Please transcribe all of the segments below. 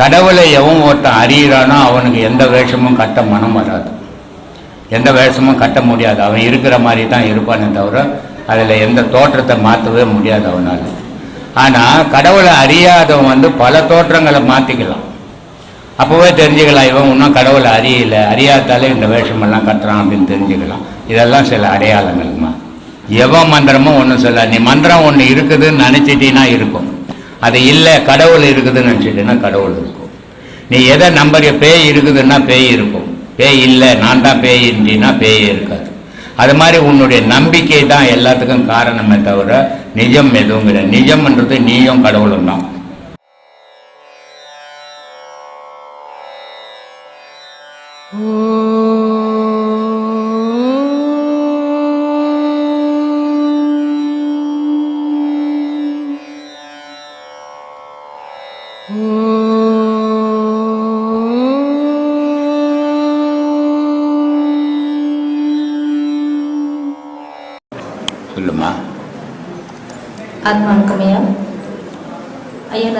கடவுளை எவன் ஒருத்தன் அறியிறானோ அவனுக்கு எந்த வேஷமும் கட்ட மனம் வராது. எந்த வேஷமும் கட்ட முடியாது. அவன் இருக்கிற மாதிரி தான் இருப்பானே தவிர அதில் எந்த தோற்றத்தை மாற்றவே முடியாது அவனால். ஆனால் கடவுளை அறியாதவன் வந்து பல தோற்றங்களை மாற்றிக்கலாம் அப்போவே தெரிஞ்சுக்கலாம் இவன் இன்னும் கடவுளை அறியல அறியாதாலே இந்த வேஷமெல்லாம் கட்டுறான் அப்படின்னு தெரிஞ்சுக்கலாம். இதெல்லாம் சில அடையாளங்கள்மா. எவன் மந்திரமும் ஒன்றும் சொல்ல நீ மந்திரம் ஒன்று இருக்குதுன்னு நினச்சிட்டின்னா இருக்கும். அது இல்லை கடவுள் இருக்குதுன்னு நினச்சிட்டீங்கன்னா கடவுள் இருக்கும். நீ எதை நம்புறிய பேய் இருக்குதுன்னா பேய் இருக்கும். பேய் இல்லை நான் தான் பேய் பேயின்றீன்னா பேயே இருக்காது. அது மாதிரி உன்னுடைய நம்பிக்கை தான் எல்லாத்துக்கும் காரணமே தவிர நிஜம் எதுவும் கிடையாது. நிஜம்ன்றது நீயும் கடவுளும் தான்.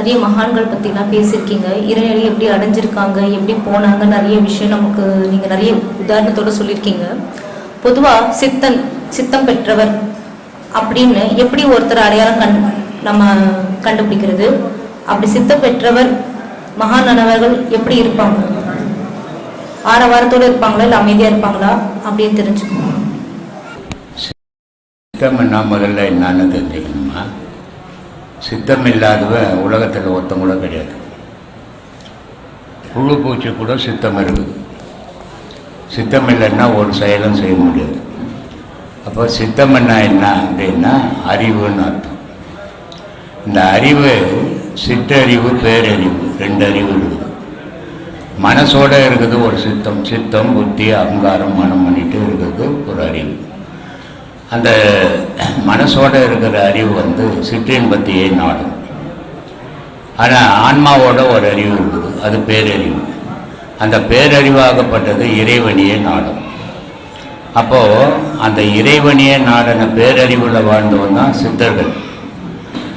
நிறைய மகான்கள் பற்றிலாம் பேசியிருக்கீங்க. இறைநிலை எப்படி அடைஞ்சிருக்காங்க எப்படி போனாங்க நிறைய விஷயம் நமக்கு நீங்கள் நிறைய உதாரணத்தோட சொல்லியிருக்கீங்க. பொதுவாக சித்தன் சித்தம் பெற்றவர் அப்படின்னு எப்படி ஒருத்தர் அடையாளம் கண் நம்ம கண்டுபிடிக்கிறது? அப்படி சித்தம் பெற்றவர் மகானானவர்கள் எப்படி இருப்பாங்க? ஆரவாரத்தோடு இருப்பாங்களா இல்லை அமைதியாக இருப்பாங்களா? அப்படின்னு தெரிஞ்சுக்கணும். சித்தம்னா முதல்ல என்னன்னு தெரிஞ்சுக்கணும் சித்தம் இல்லாதவன் உலகத்தில் ஒருத்தவங்களும் கூட கிடையாது. புழு பூச்சி கூட சித்தம் இருக்குது. சித்தம் இல்லைன்னா ஒரு செயலும் செய்ய முடியாது. அப்போ சித்தம்னா என்ன அப்படின்னா அறிவுன்னு அர்த்தம். இந்த அறிவு சிற்றறிவு பேரறிவு ரெண்டு அறிவு இருக்குது. மனசோட இருக்குது ஒரு சித்தம். சித்தம் புத்தி அகங்காரம் மனம் பண்ணிட்டு இருக்கிறது ஒரு அறிவு. அந்த மனசோட இருக்கிற அறிவு வந்து சிற்றின்பத்தையே நாடும் ஆனால் ஆன்மாவோட ஒரு அறிவு இருக்குது. அது பேரறிவு. அந்த பேரறிவாகப்பட்டது இறைவனியே நாடும் அப்போது அந்த இறைவனியே நாடின பேரறிவில் வாழ்ந்தவன் தான் சித்தர்கள்.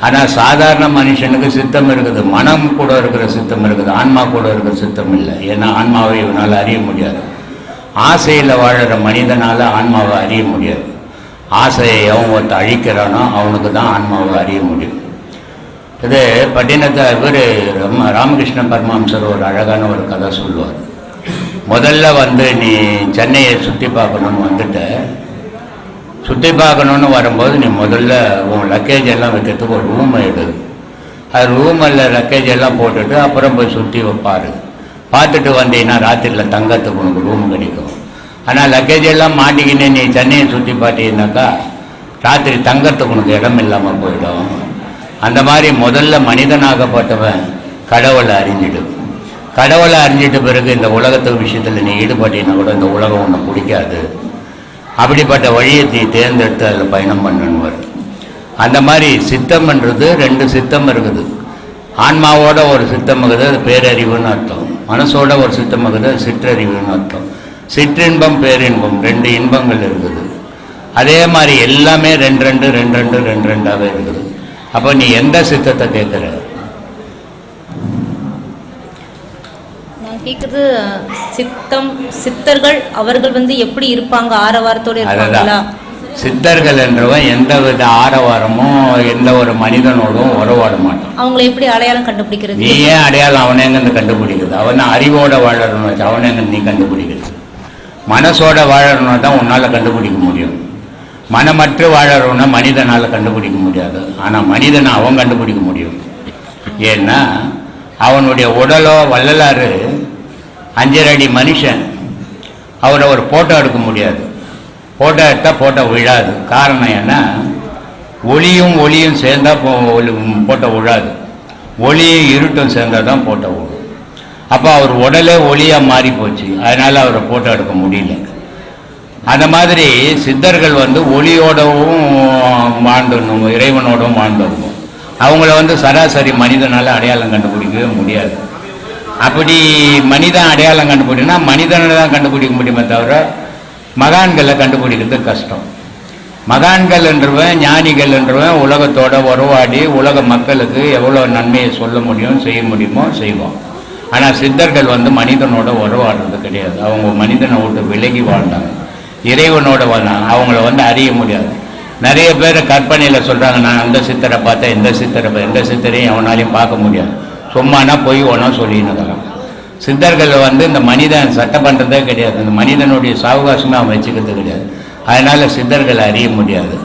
ஆனால் சாதாரண மனுஷனுக்கு சித்தம் இருக்குது. மனம் கூட இருக்கிற சித்தம் இருக்குது. ஆன்மா கூட இருக்கிற சித்தம் இல்லை. ஏன்னா ஆன்மாவை இவனால் அறிய முடியாது. ஆசையில் வாழற மனிதனால் ஆன்மாவை அறிய முடியாது. ஆசையை எவன் ஒருத்த அழிக்கிறானோ அவனுக்கு தான் ஆன்மாவை அறிய முடியும். இது பட்டினத்தை இவர் ரம் ராமகிருஷ்ண பரமஹம்சர் ஒரு அழகான ஒரு கதை சொல்லுவார். முதல்ல வந்து நீ சென்னையை சுற்றி பார்க்கணுன்னு வந்துட்ட. சுற்றி பார்க்கணுன்னு வரும்போது நீ முதல்ல உன் லக்கேஜ் எல்லாம் வைக்கிறதுக்கு ஒரு ரூமை எடு. அது ரூமில் லக்கேஜ் எல்லாம் போட்டுட்டு அப்புறம் போய் சுற்றி பாரு. பார்த்துட்டு வந்தீங்கன்னா ராத்திரியில் தங்கறதுக்கு உனக்கு ரூம் கிடைக்கும். ஆனால் லக்கேஜ் எல்லாம் மாட்டிக்கின்னு நீ சென்னையை சுற்றி பார்த்தீங்கன்னாக்கா ராத்திரி தங்கறதுக்கு உனக்கு இடம் இல்லாமல் போயிடும். அந்த மாதிரி முதல்ல மனிதனாகப்பட்டவன் கடவுளை அறிஞ்சிடும் கடவுளை அறிஞ்சிட்ட பிறகு இந்த உலகத்து விஷயத்தில் நீ ஈடுபட்டீங்கன்னா கூட இந்த உலகம் ஒன்று பிடிக்காது. அப்படிப்பட்ட வழியை நீ தேர்ந்தெடுத்து அதில் பயணம் பண்ணணுவார் அந்த மாதிரி சித்தம்ன்றது ரெண்டு சித்தம் இருக்குது. ஆன்மாவோட ஒரு சித்தம் இருக்குது அது பேரறிவுன்னு அர்த்தம். மனசோட ஒரு சித்தம் இருக்குது அது சிற்றறிவுன்னு அர்த்தம். சிற்றின்பம் பேரின்பம் ரெண்டு இன்பங்கள் இருக்குது. அதே மாதிரி எல்லாமே ரெண்டு ரெண்டு ரெண்டு ரெண்டு ரெண்டு ரெண்டாவே இருக்குது. அப்போ நீ எந்த சித்தத்தை கேட்குற நான் கேக்குறது சித்தம் சித்தர்கள் அவர்கள் வந்து எப்படி இருப்பாங்க? ஆரவாரத்தோட இருப்பாங்களா? சித்தர்கள் என்றவன் எந்த வித ஆரவாரமும் எந்த ஒரு மனிதனோடும் உறவாட மாட்டான். அவங்களை எப்படி அடையாளம் கண்டுபிடிக்கிறது? நீ ஏன் அடையாளம் அவனை எங்கேருந்து கண்டுபிடிக்குது அவன் அறிவோட வாழறணும் வச்சு அவனை எங்க நீ கண்டுபிடிக்கிறது. மனசோட வாழறணும் தான் உன்னால் கண்டுபிடிக்க முடியும். மனமற்று வாழறவனை மனிதனால் கண்டுபிடிக்க முடியாது. ஆனால் மனிதனை அவன் கண்டுபிடிக்க முடியும். ஏன்னா அவனுடைய உடலோ வள்ளலாறு அஞ்சரை அடி மனுஷன். அவரை ஒரு ஃபோட்டோ எடுக்க முடியாது. ஃபோட்டோ எடுத்தால் ஃபோட்டோ விழாது. காரணம் என்ன? ஒளியும் ஒளியும் சேர்ந்தால் ஃபோட்டோ விழாது. ஒளியும் இருட்டும் சேர்ந்தால் தான் ஃபோட்டோ விழும். அப்போ அவர் உடலே ஒளியாக மாறி போச்சு. அதனால் அவரை ஃபோட்டோ எடுக்க முடியல. அந்த மாதிரி சித்தர்கள் வந்து ஒளியோடவும் வாழ்ந்துடணும் இறைவனோடவும் வாழ்ந்துடணும் அவங்கள வந்து சராசரி மனிதனால் அடையாளம் கண்டுபிடிக்கவே முடியாது. அப்படி மனிதன் அடையாளம் கண்டுபிடினா மனிதனை தான் கண்டுபிடிக்க முடியுமே தவிர மகான்களை கண்டுபிடிக்கிறது கஷ்டம். மகான்கள் என்றவன் ஞானிகள் என்றவன் உலகத்தோட உறவாடி உலக மக்களுக்கு எவ்வளோ நன்மையை சொல்ல முடியும் செய்ய முடியுமோ செய்வோம் ஆனால் சித்தர்கள் வந்து மனிதனோட உறவாடுறது கிடையாது. அவங்க மனிதனை விட்டு விலகி வாழ்ந்தாங்க. இறைவனோட வாழ்ந்தாங்க அவங்கள வந்து அறிய முடியாது. நிறைய பேர் கற்பனையில் சொல்கிறாங்க நான் அந்த சித்தரை பார்த்தேன் இந்த சித்தரை எந்த சித்தரையும் அவனாலையும் பார்க்க முடியாது. சும்மானா பொய் ஒன்றா சொல்லின்னு சித்தர்கள் வந்து இந்த மனிதன் சட்டம் பண்ணுறதே கிடையாது. இந்த மனிதனுடைய சாவகாசமே அவன் வச்சுக்கிறது கிடையாது. அதனால் சித்தர்களை அறிய முடியாது.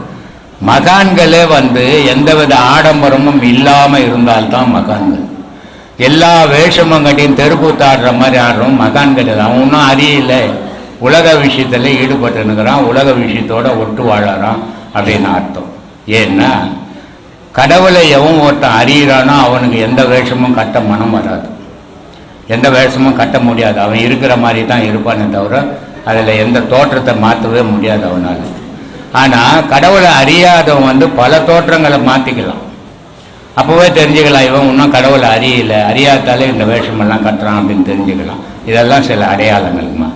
மகான்களே வந்து எந்தவித ஆடம்பரமும் இல்லாமல் இருந்தால்தான் மகான்கள். எல்லா வேஷமும் கட்டியும் தெருக்கூத்தாடுற மாதிரி ஆடுறோம் மகான் கிடையாது. அவன் ஒன்றும் அறியல. உலக விஷயத்தில் ஈடுபட்டுனுக்கிறான் உலக விஷயத்தோட ஒட்டு வாழறான் அப்படின்னு அர்த்தம். ஏன்னா கடவுளை எவன் ஒருத்தன் அறியிறானோ அவனுக்கு எந்த வேஷமும் கட்ட மனம் வராது. எந்த வேஷமும் கட்ட முடியாது. அவன் இருக்கிற மாதிரி தான் இருப்பானே தவிர அதில் எந்த தோற்றத்தை மாற்றவே முடியாது அவனால். ஆனால் கடவுளை அறியாதவன் வந்து பல தோற்றங்களை மாற்றிக்கலாம் அப்போவே தெரிஞ்சுக்கலாம் இவன் இன்னும் கடவுளை அறியல அறியாதாலே இந்த வேஷமெல்லாம் கட்டுறான் அப்படின்னு தெரிஞ்சுக்கலாம். இதெல்லாம் சில அடையாளங்கள்மா.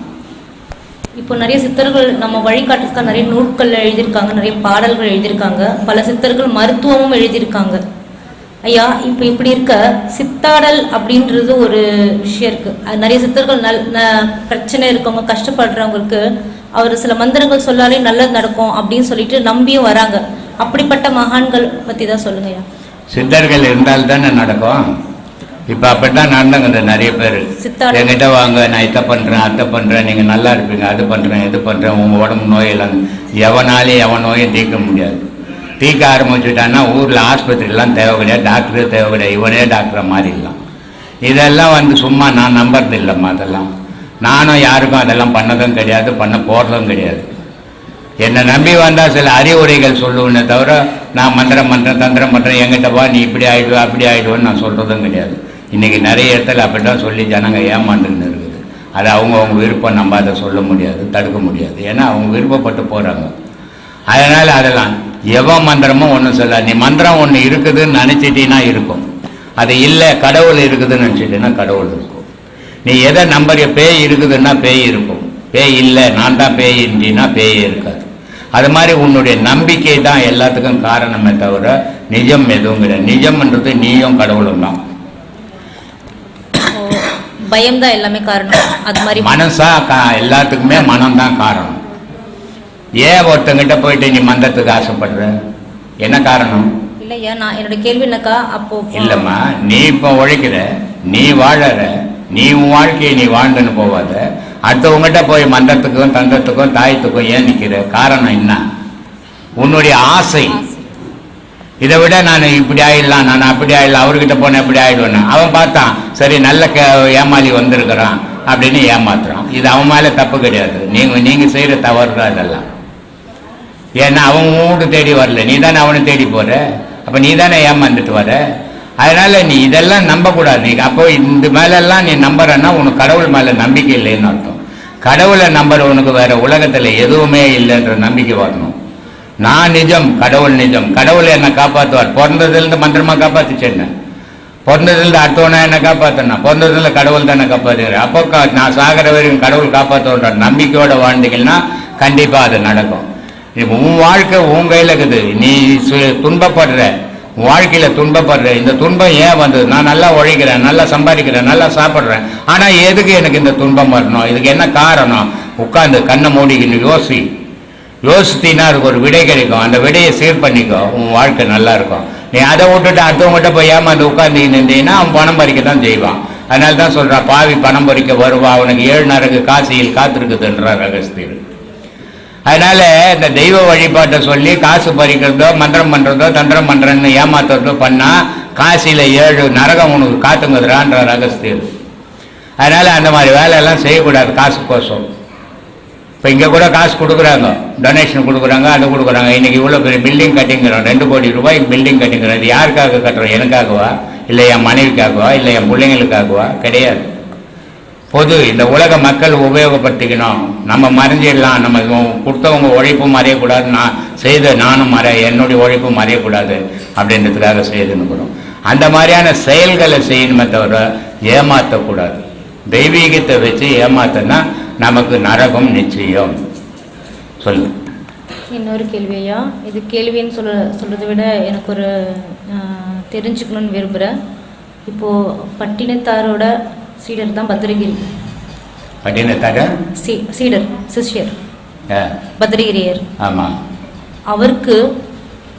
இப்போ நிறைய சித்தர்கள் நம்ம வழிகாட்டுறதுக்காக நிறைய நூட்கள் எழுதியிருக்காங்க நிறைய பாடல்கள் எழுதியிருக்காங்க. பல சித்தர்கள் மருத்துவமும் எழுதியிருக்காங்க. ஐயா இப்போ இப்படி இருக்க சித்தாடல் அப்படின்றது ஒரு விஷயம் இருக்கு. அது நிறைய சித்தர்கள் நல் ந- பிரச்சனை இருக்கவங்க கஷ்டப்படுறவங்களுக்கு அவர் சில மந்திரங்கள் சொல்லாலே நல்லது நடக்கும் அப்படின்னு சொல்லிட்டு நம்பியும் வராங்க. அப்படிப்பட்ட மகான்கள் பற்றி தான் சொல்லுங்க ஐயா சித்தர்கள் இருந்தால் தானே நடக்கும். இப்போ அப்படித்தான் நடந்தாங்க நிறைய பேர். என்கிட்ட வாங்க நான் இதை பண்ணுறேன் அதை பண்ணுறேன் நீங்கள் நல்லா இருப்பீங்க அது பண்ணுறேன் இது பண்ணுறேன் உங்கள் உடம்பு நோயெல்லாம் எவனாலையும் எவன் நோயும் தீர்க்க முடியாது. தீர்க்க ஆரம்பிச்சுட்டான்னா ஊரில் ஆஸ்பத்திரிலாம் தேவை கிடையாது டாக்டரே தேவை கிடையாது இவனே டாக்டரை மாறிடலாம். இதெல்லாம் வந்து சும்மா நான் நம்புறது இல்லைம்மா அதெல்லாம். நானும் யாருக்கும் அதெல்லாம் பண்ணதும் கிடையாது பண்ண போகிறதும் கிடையாது. என்னை நம்பி வந்தால் சில அறிவுரைகள் சொல்லுவேனே தவிர நான் மந்திரம் மன்றம் தந்திரம் பண்ணுறேன் எங்கிட்ட வா நீ இப்படி ஆகிடுவா அப்படி ஆகிடுவோன்னு நான் சொல்கிறதும் கிடையாது. இன்றைக்கி நிறைய இடத்துல அப்படி தான் சொல்லி ஜனங்க ஏமாந்துன்னு இருக்குது. அது அவங்க அவங்க விருப்பம் நம்ம அதை சொல்ல முடியாது தடுக்க முடியாது. ஏன்னா அவங்க விருப்பப்பட்டு போகிறாங்க அதனால் அதெல்லாம் எவன் மந்திரமும் ஒன்றும் சொல்ல நீ மந்திரம் ஒன்று இருக்குதுன்னு நினச்சிட்டின்னா இருக்கும். அது இல்லை கடவுள் இருக்குதுன்னு நினச்சிட்டின்னா கடவுள் இருக்கும். நீ எதை நம்பர் பேய் இருக்குதுன்னா பேய் இருக்கும். பேய் இல்லை நான் தான் பேய் இன்றினா பேயே இருக்காது. அது மாதிரி உன்னுடைய நம்பிக்கை தான் எல்லாத்துக்கும் காரணமே தவிர நிஜம் எதுவும் கிடையாது. நிஜம்ன்றது நீயும் கடவுளும் தான். பயம் தான் எல்லாமே காரணம். அது மாதிரி மனசா கா எல்லாத்துக்குமே மனம்தான் காரணம். ஏன் ஒருத்தங்கிட்ட போயிட்டு நீ மந்தத்துக்கு ஆசைப்படுற? என்ன காரணம்? இல்லையா நான் என்னோட கேள்வி என்னக்கா? அப்போ இல்லைம்மா நீ இப்போ உழைக்கிற நீ வாழற நீ உன் வாழ்க்கையை நீ வாழ்ந்துன்னு போவாத அடுத்தவங்ககிட்ட போய் மந்தத்துக்கும் தந்தத்துக்கும் தாயத்துக்கும் ஏன் நிற்கிற காரணம் என்ன? உன்னுடைய ஆசை. இதை விட நான் இப்படி ஆயிடலாம் நான் அப்படி ஆயிடலாம் அவர்கிட்ட போனேன் இப்படி ஆயிடுவேன்னு. அவன் பார்த்தான் சரி நல்ல க ஏமாளி வந்திருக்கிறான் அப்படின்னு ஏமாத்துறான். இது அவன் மேலே தப்பு கிடையாது. நீங்கள் நீங்கள் செய்கிற தவறு தான் இதெல்லாம் ஏன்னா அவன் வீடு வீட்டு தேடி வரல. நீ தானே அவனை தேடி போகிற அப்போ நீ தானே ஏமாந்துட்டு வர? அதனால நீ இதெல்லாம் நம்பக்கூடாது. நீ அப்போ இந்த மேலெல்லாம் நீ நம்புறன்னா உனக்கு கடவுள் மேலே நம்பிக்கை இல்லைன்னு அர்த்தம். கடவுளை நம்புற உனக்கு வேற உலகத்தில் எதுவுமே இல்லைன்ற நம்பிக்கை வரணும். நான் நிஜம் கடவுள் நிஜம். கடவுள் என்னை காப்பாற்றுவார் பிறந்ததுலேருந்து மந்திரமா காப்பாத்துச்சு என்ன? பிறந்ததுலேருந்து அடுத்தவனா என்ன காப்பாற்றினா பிறந்ததுல கடவுள் தானே காப்பாற்றுகிறார் அப்போ நான் சாகிற வரைக்கும் கடவுள் காப்பாற்றுன்ற நம்பிக்கையோட வாழ்ந்தீங்கன்னா கண்டிப்பாக அது நடக்கும். உன் வாழ்க்கை உன் கையில் இருக்குது. நீ சு- துன்பப்படுற. வாழ்க்கையில் துன்பப்படுற இந்த துன்பம் ஏன் வந்தது? நான் நல்லா உழைக்கிறேன் நல்லா சம்பாதிக்கிறேன் நல்லா சாப்பிட்றேன். ஆனால் எதுக்கு எனக்கு இந்த துன்பம் வரணும்? இதுக்கு என்ன காரணம்? உட்காந்து கண்ணை மூடிக்கின்னு யோசி. யோசித்தீங்கன்னா அதுக்கு ஒரு விடை கிடைக்கும். அந்த விடையை சீர் பண்ணிக்கோ. உன் வாழ்க்கை நல்லா இருக்கும். நீ அதை விட்டுட்டு அடுத்தவங்ககிட்ட போய் ஏமாந்து உட்காந்து இருந்தீங்கன்னா அவன் பணம் பறிக்க தான் செய்வான். அதனால தான் சொல்கிறான் பாவி பணம் பறிக்க வருவா அவனுக்கு ஏழு நரகு காசியில் காத்திருக்குதுன்றார் அகஸ்தியர். அதனால இந்த தெய்வ வழிபாட்டை சொல்லி காசு பறிக்கிறதோ மந்திரம் பண்றதோ தந்திரம் பண்றேன்னு ஏமாத்துறதோ பண்ணா காசில ஏழு நரகம் உனக்கு காத்துங்குதுறான்றார் அகஸ்தியர் அதனால அந்த மாதிரி வேலையெல்லாம் செய்யக்கூடாது காசு கோசம் இப்போ இங்கே கூட காசு கொடுக்குறாங்க. டொனேஷன் கொடுக்குறாங்க அது கொடுக்குறாங்க. இன்றைக்கி இவ்வளோ பெரிய பில்டிங் கட்டிங்கிறோம். ரெண்டு கோடி ரூபாய் பில்டிங் கட்டிங்கிறோம். இது யாருக்காக கட்டுறோம்? எனக்காகவா? இல்லை என் மனைவிக்காகவா? இல்லை என் பிள்ளைங்களுக்காகவா? கிடையாது. பொது இந்த உலக மக்கள் உபயோகப்படுத்திக்கணும். நம்ம மறைஞ்சிடலாம். நம்ம கொடுத்தவங்க உழைப்பும் மறையக்கூடாது. நான் செய்த நானும் மறை என்னுடைய உழைப்பும் மறையக்கூடாது அப்படின்றதுக்காக செய்துன்னுக்கிறோம் அந்த மாதிரியான செயல்களை செய்யணுமே தவிர ஏமாற்றக்கூடாது தெய்வீகத்தை வச்சு ஏமாத்தினா நமக்கு நரகம் நிச்சயம். சொல்லு. இன்னொரு கேள்வியா இது கேள்வின்னு சொல்ல சொல்கிறத விட எனக்கு ஒரு தெரிஞ்சுக்கணும்னு விரும்புகிறேன் இப்போது பட்டினத்தாரோட சீடர் தான் பத்ரகிரி பட்டினத்தார சீ சீடர் சிஷ்யர் ஆ, பத்ரகிரியர் ஆமாம் அவருக்கு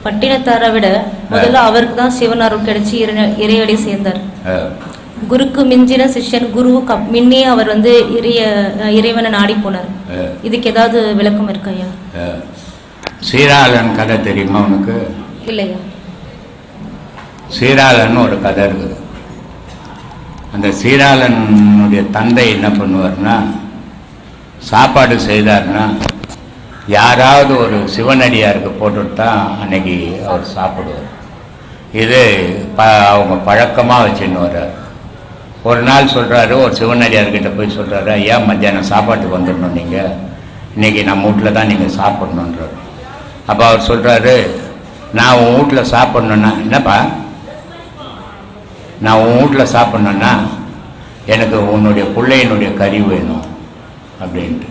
பட்டினத்தாரை விட முதல்ல அவருக்கு தான் சிவன் அருள் கிடைச்சி இறை இறையடி சேர்ந்தார். குருக்கு மிஞ்சின சிஷ்யன் குருவுக்கு முன்னே அவர் வந்து இறைய இறைவனை நாடி போனார். இதுக்கு ஏதாவது விளக்கம் இருக்கா ஐயா. சீராளன் கதை தெரியுமா உனக்கு? இல்லையா? சீராளன் ஒரு கதை இருக்குது. அந்த சீராளனுடைய தந்தை என்ன பண்ணுவார்னா சாப்பாடு செய்தார்னா யாராவது ஒரு சிவனடியாருக்கு போட்டுட்டு தான் அன்னைக்கு அவர் சாப்பிடுவார். இது ப அவங்க பழக்கமாக வச்சுன்னு வர்றார். ஒரு நாள் சொல்கிறாரு ஒரு சிவனடியார்கிட்ட போய் சொல்கிறாரு ஐயா மத்தியானம் சாப்பாட்டுக்கு வந்துடணும் நீங்கள் இன்னைக்கு நம்ம வீட்டில் தான் நீங்கள் சாப்பிட்ணுன்றார் அப்போ அவர் சொல்கிறாரு நான் உன் வீட்டில் சாப்பிட்ணுன்னா என்னப்பா நான் உன் வீட்டில் சாப்பிட்ணுன்னா எனக்கு உன்னுடைய பிள்ளையினுடைய கறி வேணும் அப்படின்ட்டு.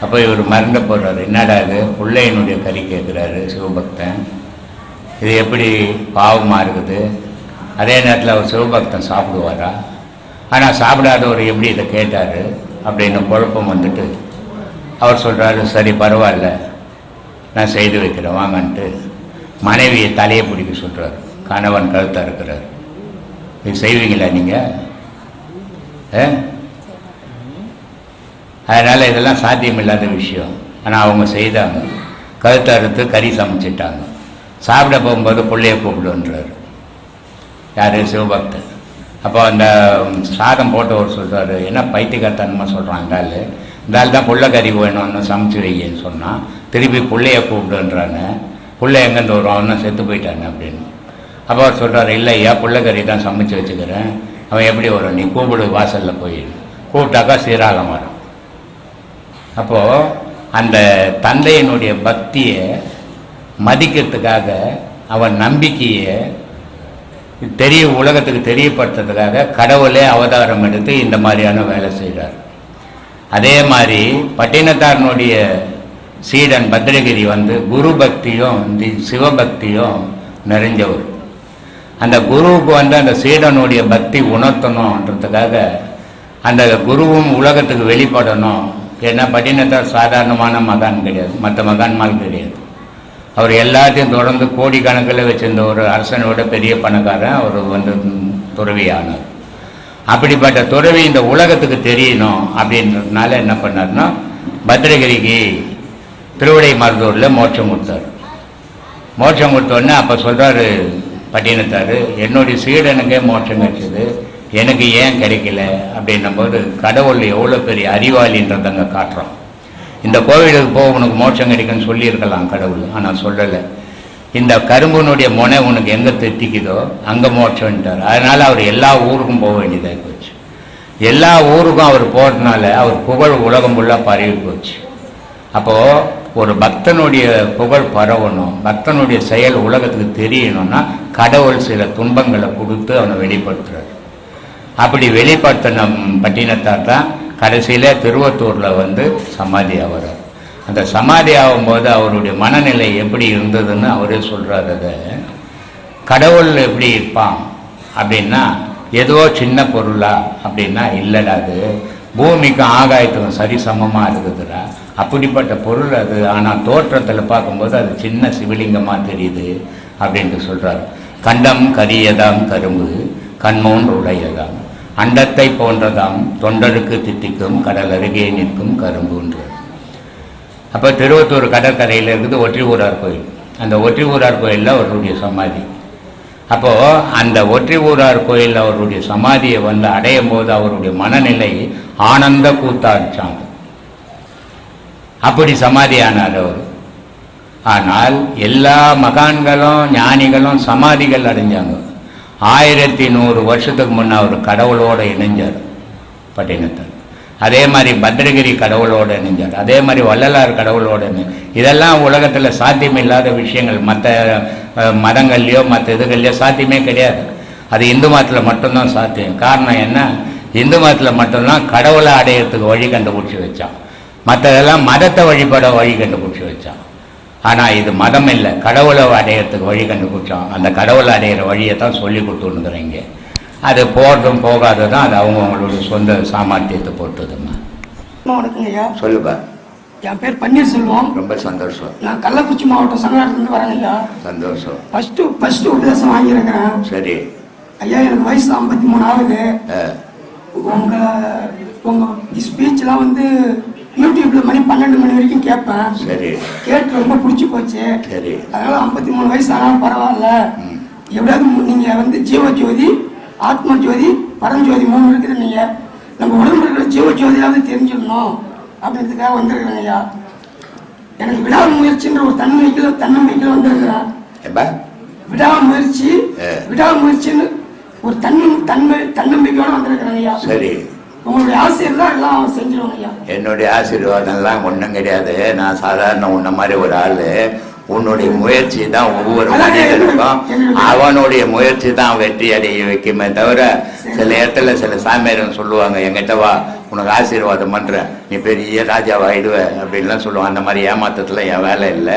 அப்போ இவர் மறந்து போடுறாரு என்னடா இது? பிள்ளையினுடைய கறி கேட்குறாரு சிவபக்தன். இது எப்படி பாவமாக இருக்குது? அதே நேரத்தில் அவர் சிவபக்தன் சாப்பிடுவாரா? ஆனால் சாப்பிடாதவர் எப்படி இதை கேட்டார்? அப்படின்னு குழப்பம் வந்துட்டு அவர் சொல்கிறாரு சரி பரவாயில்ல. நான் செய்து வைக்கிறேன் வாங்கன்ட்டு. மனைவியை தலையை பிடிக்க சொல்கிறார் கணவன் கழுத்தாக இருக்கிறார் இது செய்வீங்களா நீங்கள் அதனால் இதெல்லாம் சாத்தியமில்லாத விஷயம். ஆனால் அவங்க செய்தாங்க. கழுத்தை அறுத்து கறி சமைச்சிட்டாங்க. சாப்பிட போகும்போது பிள்ளைய கூப்பிடுன்றார். யார்? சிவபக்தர். அப்போ அந்த சாதம் போட்டவர் சொல்கிறார் என்ன பைத்தியக்காரத்தனமாக சொல்கிறாங்க ஆள்? இந்த ஆள் தான் புள்ள கறி வேணும்னு சமைச்சு வைங்கன்னு சொன்னால் திருப்பி பிள்ளைய கூப்பிடுன்றானே. பிள்ளை எங்கேருந்து வரும்? அவன் செத்து போயிட்டானே அப்படின்னு. அப்போ அவர் சொல்கிறார் இல்லை ஐயா பிள்ளைக்கறி கறி தான் சமைச்சு வச்சுக்கிறேன். அவன் எப்படி வரும்? நீ கூப்பிடு வாசலில் போய். கூப்பிட்டாக்கா சீராக வரும் அப்போது அந்த தந்தையினுடைய பக்தியை மதிக்கிறதுக்காக அவன் நம்பிக்கையை தெரிய உலகத்துக்கு தெரியப்படுத்துறதுக்காக கடவுளே அவதாரம் எடுத்து இந்த மாதிரியான வேலை செய்கிறார் அதே மாதிரி பட்டினத்தாரனுடைய சீடன் பத்ரகிரி வந்து குரு பக்தியும் தி சிவபக்தியும் நிறைஞ்சவர். அந்த குருவுக்கு வந்து அந்த சீடனுடைய பக்தி உணர்த்தணுன்றதுக்காக அந்த குருவும் உலகத்துக்கு வெளிப்படணும். ஏன்னா பட்டினத்தார் சாதாரணமான மகான் கிடையாது. மற்ற மகான்மால் கிடையாது. அவர் எல்லாத்தையும் தொடர்ந்து கோடிக்கணக்கில் வச்சிருந்த ஒரு அரசனை விட பெரிய பணக்காரன் அவர் வந்து துறவியானார். அப்படிப்பட்ட துறவி இந்த உலகத்துக்கு தெரியணும் அப்படின்றதுனால என்ன பண்ணார்னா பத்ரகிரிக்கு திருவிடை மருதூரில் மோட்சம் கொடுத்தார். மோட்சம் கொடுத்தோடனே அப்போ சொல்கிறாரு பட்டினத்தார் என்னுடைய சீடனுக்கே மோட்சம் கிடைச்சது எனக்கு ஏன் கிடைக்கல? அப்படின்னும் போது கடவுள் எவ்வளோ பெரிய அறிவாளின்றதை அங்கே காட்டுறோம். இந்த கோவிலுக்கு போக உனக்கு மோட்சம் கிடைக்குன்னு சொல்லியிருக்கலாம் கடவுள் ஆனால் சொல்லலை. இந்த கரும்புனுடைய முனை உனக்கு எங்கே தெத்திக்குதோ அங்கே மோட்சம்ட்டார் அதனால் அவர் எல்லா ஊருக்கும் போக வேண்டியதாக போச்சு. எல்லா ஊருக்கும் அவர் போகிறதுனால அவர் புகழ் உலகம் ஃபுல்லாக பரவி போச்சு. அப்போது ஒரு பக்தனுடைய புகழ் பரவணும் பக்தனுடைய செயல் உலகத்துக்கு தெரியணும்னா கடவுள் சில துன்பங்களை கொடுத்து அவனை வெளிப்படுத்துறார். அப்படி வெளிப்படுத்தின பட்டினத்தார் தான் கடைசியில் திருவத்தூரில் வந்து சமாதி ஆகிறார் அந்த சமாதி ஆகும்போது அவருடைய மனநிலை எப்படி இருந்ததுன்னு அவரே சொல்கிறார் அதை கடவுள் எப்படி இருப்பான் அப்படின்னா ஏதோ சின்ன பொருளா அப்படின்னா இல்லைடா அது பூமிக்கும் ஆகாயத்துக்கும் சரிசமமாக இருக்குதுடா. அப்படிப்பட்ட பொருள் அது. ஆனால் தோற்றத்தில் பார்க்கும்போது அது சின்ன சிவலிங்கமாக தெரியுது அப்படின்ட்டு சொல்கிறார் கண்டம் கரியதாம் கரும்பு கண்மோன் உடையதாம் அண்டத்தை போன்றதாம் தொண்டருக்கு திட்டிக்கும் கடல் அருகே நிற்கும் கரும்புன்றார் அப்போ திருவத்தூர் கடற்கரையில் இருக்குது ஒற்றி ஊரார் கோயில். அந்த ஒற்றி ஊரார் கோயிலில் அவருடைய சமாதி. அப்போது அந்த ஒற்றி ஊரார் கோயிலில் அவருடைய சமாதியை வந்து அடையும் போது அவருடைய மனநிலை ஆனந்த கூத்தாடிச்சாங்க அப்படி சமாதியானார் அவர். ஆனால் எல்லா மகான்களும் ஞானிகளும் சமாதிகள் அடைஞ்சாங்க. ஆயிரத்தி நூறு வருஷத்துக்கு முன்னே அவர் கடவுளோடு இணைஞ்சார் பட்டினத்தார். அதே மாதிரி பத்ரகிரி கடவுளோடு இணைஞ்சார். அதே மாதிரி வள்ளலார் கடவுளோடு இதெல்லாம் உலகத்தில் சாத்தியமில்லாத விஷயங்கள். மற்ற மதங்கள்லையோ மற்ற இதுகள்லையோ சாத்தியமே கிடையாது. அது இந்து மதத்தில் மட்டும்தான் சாத்தியம். காரணம் என்ன? இந்து மதத்தில் மட்டும்தான் கடவுளை அடையிறதுக்கு வழி கண்டுபிடிச்சி வச்சான். மற்றதெல்லாம் மதத்தை வழிபட வழி கண்டுபிடிச்சி வச்சான். ஆனால் இது மதம் இல்லை. கடவுளை அடையிறதுக்கு வழி கண்டுபிடிச்சோம் அந்த கடவுளை அடையிற வழியை தான் சொல்லி கொடுத்துருக்குறேன் இங்கே அது போகிறதும் போகாததும் அது அவங்கவுங்களுடைய சொந்த சாமர்த்தியத்தை பொறுத்ததும்மா. அம்மா, வணக்கங்க ஐயா சொல்லுப்பா. என் பேர் பன்னீர்செல்வம். ரொம்ப சந்தோஷம். நான் கள்ளக்குறிச்சி மாவட்டம் சங்கராட்டிலேருந்து வரேங்க ஐயா. சந்தோஷம். ஃபஸ்ட்டு ஃபஸ்ட்டு உபதேசம் வாங்கியிருக்கிறேன். சரி. ஐயா எனக்கு வயசு ஐம்பத்தி மூணு ஆகுது. உங்கள் உங்கள் ஸ்பீச்லாம் வந்து யூடியூப்பில் மணி பன்னெண்டு மணி வரைக்கும் கேட்பேன். சரி. கேட்டு ரொம்ப பிடிச்சி போச்சு. சரி. அதனால் ஐம்பத்தி மூணு வயசு ஆனாலும் பரவாயில்ல. எப்படியாவது நீங்கள் வந்து ஜீவ ஜோதி ஆத்ம ஜோதி பரஞ்சோதி மூணு இருக்குது நீங்கள் நம்ம உடம்புல இருக்கிற ஜீவ ஜோதியாவது தெரிஞ்சிடணும் அப்படின்றதுக்காக வந்திருக்கிறேங்க ஐயா. எனக்கு விடாமுயற்சின்ற ஒரு தன்னம்பிக்கையில் தன்னம்பிக்கையில் வந்திருக்கிறேன் ஏப்பா விடாமுயற்சி ஆ. விடாமுயற்சின்னு ஒரு தன்ன தன்மை தன்னம்பிக்கையோட வந்திருக்கிறேங்க ஐயா. சரி. உங்களுடைய ஆசையில் தான் எல்லாம் செஞ்சிருவாங்க ஐயா. என்னுடைய ஆசீர்வாதம்லாம் ஒன்றும் கிடையாது. நான் சாதாரண உன்ன மாதிரி ஒரு ஆள். உன்னுடைய முயற்சி தான் ஒவ்வொரு மனிதனுக்கும் அவனுடைய முயற்சி தான் வெற்றி அடைய வைக்குமே தவிர சில இடத்துல சில சாமியாரங்க சொல்லுவாங்க என்கிட்ட வா உனக்கு ஆசீர்வாதம் பண்றேன். நீ பெரிய ராஜாவாயிடுவ அப்படின்லாம் சொல்லுவாங்க. அந்த மாதிரி ஏமாத்தத்துல என் வேலை இல்லை.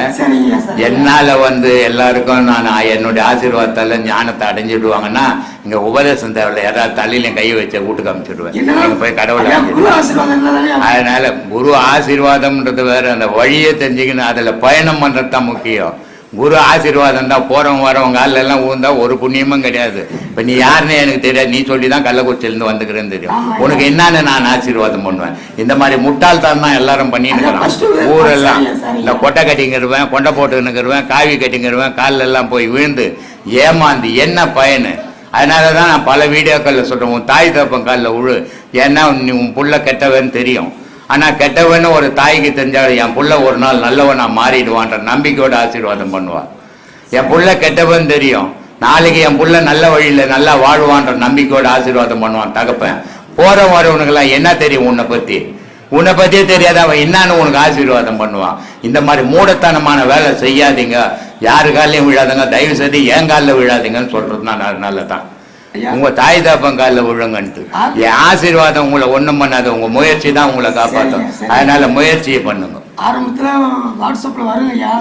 என்னால வந்து எல்லாருக்கும் நான் என்னுடைய ஆசீர்வாதத்தால ஞானத்தை அடைஞ்சிடுவாங்கன்னா இங்க உபதேசம் தேவையில்ல. யாராவது தலையில கை வச்ச வீட்டுக்கு அமைச்சிடுவேன் போய் கடவுளை அதனால குரு ஆசீர்வாதம்ன்றது வேற. அந்த வழியை தெரிஞ்சுக்கணும் அதுல பயணம் பண்றது தான் முக்கியம். குரு ஆசீர்வாதம் தான் போறவங்க வரவங்க எல்லாம் ஊந்தா ஒரு புண்ணியமும் கிடையாது. இப்ப நீ யாருன்னு எனக்கு தெரியாது. நீ சொல்லி தான் கள்ளக்குறிச்சியிலிருந்து வந்துக்கிறேன்னு தெரியும். உனக்கு என்னன்னு நான் ஆசீர்வாதம் பண்ணுவேன். இந்த மாதிரி முட்டாள்தான் தான் எல்லாரும் பண்ணிட்டு ஊரெல்லாம். இந்த கொட்டை கட்டிங்கிருவேன் கொண்டை போட்டுக்கிருவேன் காவி கட்டிங்கிருவேன் காலில் எல்லாம் போய் விழுந்து ஏமாந்து என்ன பயனு? அதனால தான் நான் பல வீடியோக்களில் சொல்கிறேன் உன் தாய் தப்பன் காலில் விழு ஏன்னா நீ உன் புள்ள கெட்டவன் தெரியும். ஆனால் கெட்டவன்னு ஒரு தாய்க்கு தெரிஞ்சால் என் புள்ள ஒரு நாள் நல்லவனாக மாறிடுவான்ற நம்பிக்கையோட ஆசீர்வாதம் பண்ணுவான் என் புள்ள கெட்டவன் தெரியும். நாளைக்கு என் புள்ள நல்ல வழியில் நல்லா வாழ்வான்ற நம்பிக்கையோட ஆசீர்வாதம் பண்ணுவான். தகப்பன் போற வரவனுக்கெல்லாம் என்ன தெரியும் உன்னை பற்றி உன்னை பற்றியே தெரியாத. அவன் என்னான்னு உனக்கு ஆசீர்வாதம் பண்ணுவான். இந்த மாதிரி மூடத்தனமான வேலை செய்யாதீங்க. யாரு காலையும் விழாதுங்க. தயவு செய்து என் காலில் விழாதீங்கன்னு சொல்றது நான் நல்லதான் உங்க தாய் தாப்பன் காலில் விழுங்கன்ட்டு. என் ஆசீர்வாதம் உங்களை ஒண்ணும் பண்ணாது உங்க முயற்சி தான் உங்களை காப்பாற்றும். அதனால முயற்சியை பண்ணுங்க. ஆரம்பத்துல வாட்ஸ்அப்ல வருங்க ஐயா.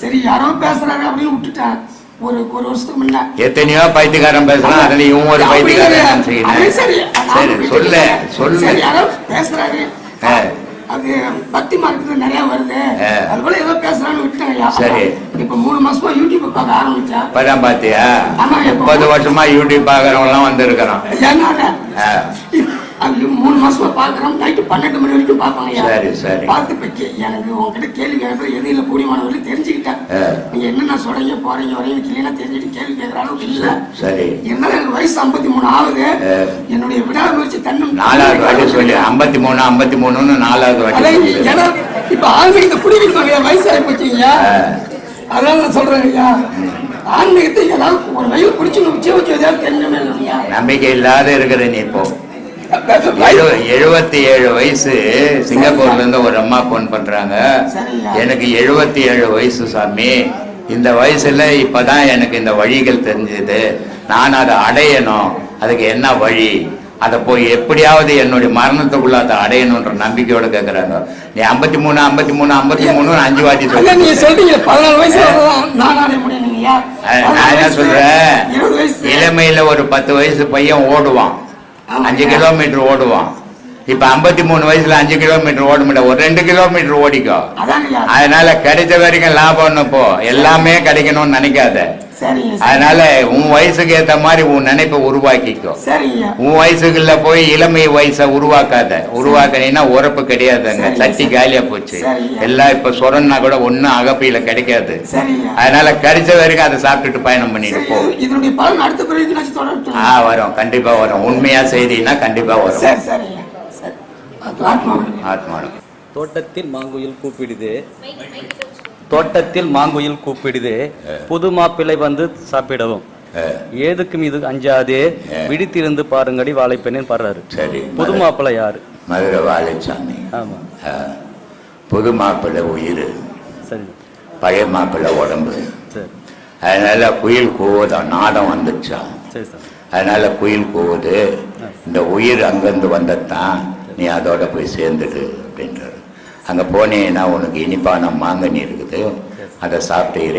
சரி யாரோ பேசுறாரு அப்படின்னு விட்டுட்டேன். ஒரு ஒரு வருஷத்துக்கு முன்ன. எத்தனையோ பைத்தியக்காரன் பேசுறான் அதுல இவன் ஒரு பைத்தியக்காரன் சரி சொல்லு. சொல்லு. யாரோ பேசுறாரு. அது பக்தி மார்க்கத்துல நிறைய வருது. அது போல ஏதோ பேசுறான்னு விட்டேன் ஐயா சரி. இப்ப மூணு மாசமா யூடியூப் பார்க்க ஆரம்பிச்சேன் இப்பதான் பாத்தியா? முப்பது வருஷமா யூடியூப் பாக்குறவங்க எல்லாம் ஆ. அது மூணு மாசமா பாக்குறோம் நைட்டு பன்னெண்டு மணி வரைக்கும் பார்ப்பாங்க ஐயா. சரி, சரி. பார்த்து எனக்கு உங்ககிட்ட கேள்வி கேட்கறது எது இல்லை கூடியமானவர்கள் தெரிஞ்சுக்கிட்டேன். நீங்க என்னென்ன சொல்றீங்க போறீங்க வரீங்க கிளீனா தெரிஞ்சுட்டு கேள்வி கேட்கற அளவுக்கு இல்ல சரி இருந்தாலும் எனக்கு வயசு ஐம்பத்தி மூணு ஆகுது. என்னுடைய விடாமுயற்சி தன்னும் நாலாவது வாட்டி சொல்லி ஐம்பத்தி மூணு ஐம்பத்தி மூணுன்னு நாலாவது வாட்டி. ஏன்னா இப்ப ஆன்மீகத்தை பிடிக்கிறவங்க வயசாகி போச்சுங்க. அதனால நான் சொல்றேன் ஐயா ஆன்மீகத்தை ஏதாவது ஒரு வயல் பிடிச்சி உச்சி வச்சு எதாவது தெரிஞ்சமே இல்லையா நம்பிக்கை இல்லாத இருக்கிற நீ இப்போ எழுபத்தி ஏழு வயசு. சிங்கப்பூர்ல இருந்து ஒரு அம்மா போன் பண்றாங்க. எனக்கு எழுபத்தி ஏழு வயசு சாமி. இந்த வயசுல இப்பதான் எனக்கு இந்த வழிகள் தெரிஞ்சது. நான் அதை அடையணும். அதுக்கு என்ன வழி? அதை போய் எப்படியாவது என்னுடைய மரணத்துக்குள்ள அதை அடையணுன்ற நம்பிக்கையோட கேக்குறாங்க. நீ ஐம்பத்தி மூணு ஐம்பத்தி மூணு ஐம்பத்தி மூணு அஞ்சு வாட்டி சொல்றீங்க பதினாலு வரலாம் நான் என்ன சொல்றேன்? வயசு. இளமையில ஒரு பத்து வயசு பையன் ஓடுவான். அஞ்சு கிலோமீட்டர் ஓடுவான். இப்ப ஐம்பத்தி மூணு வயசுல அஞ்சு கிலோமீட்டர் ஓட முடியாது ஒரு ரெண்டு கிலோமீட்டர் ஓடிக்கோ. அதாங்க ஐயா அதனால கிடைச்ச வரைக்கும் லாபம்னு போ. எல்லாமே கிடைக்கணும்னு நினைக்காத. சரிங்க. அதனால உன் வயசுக்கு ஏத்த மாதிரி உன் நினைப்பை உருவாக்கிக்கோ. சரிங்க. உன் வயசுக்குள்ள போய் இளமை வயசை உருவாக்காத. உருவாக்கினீங்கன்னா உறப்பு கிடையாதுங்க. சட்டி. காலியா போச்சு. எல்லாம் இப்ப சொரன்னா கூட ஒன்னும் அகப்பையில கிடைக்காது. சரிங்க. அதனால கிடைச்ச வரைக்கும் அதை சாப்பிட்டுட்டு பயணம் பண்ணிட்டு போ. இது- இதனுடைய பலன் அடுத்த பிறகு நான் தொடரட்டும் ஆ வரும். கண்டிப்பா வரும். உண்மையா செய்தினா கண்டிப்பா வரும். சரி சரிங்க. ஆத்மானம் தோட்டத்தில் மாங்குயில் கூப்பிடுது. தோட்டத்தில் மாங்குயில் கூப்பிடுது புது மாப்பிள்ளை வந்து சாப்பிடவும். ஏதுக்கும் இது அஞ்சாதே விழித்திருந்து பாருங்கடி வாழைப்பெண்ணு பாடுறாரு சரி புது மாப்பிள்ளை யாரு? மதுரை வாழைச்சாமி. ஆமா. புது மாப்பிள்ளை உயிர். சரி. பழைய மாப்பிள்ளை உடம்பு. சரி. அதனால குயில் கூவுதான் நாடம் சார் அதனால குயில் கூவுது. இந்த உயிர் அங்கேருந்து வந்ததான் நீ அதோட போய் சேர்ந்துடு அப்படின்றாரு. அங்கே போனீங்கன்னா உனக்கு இனிப்பான மாங்கனி இருக்குது. அதை சாப்பிட்டு இறை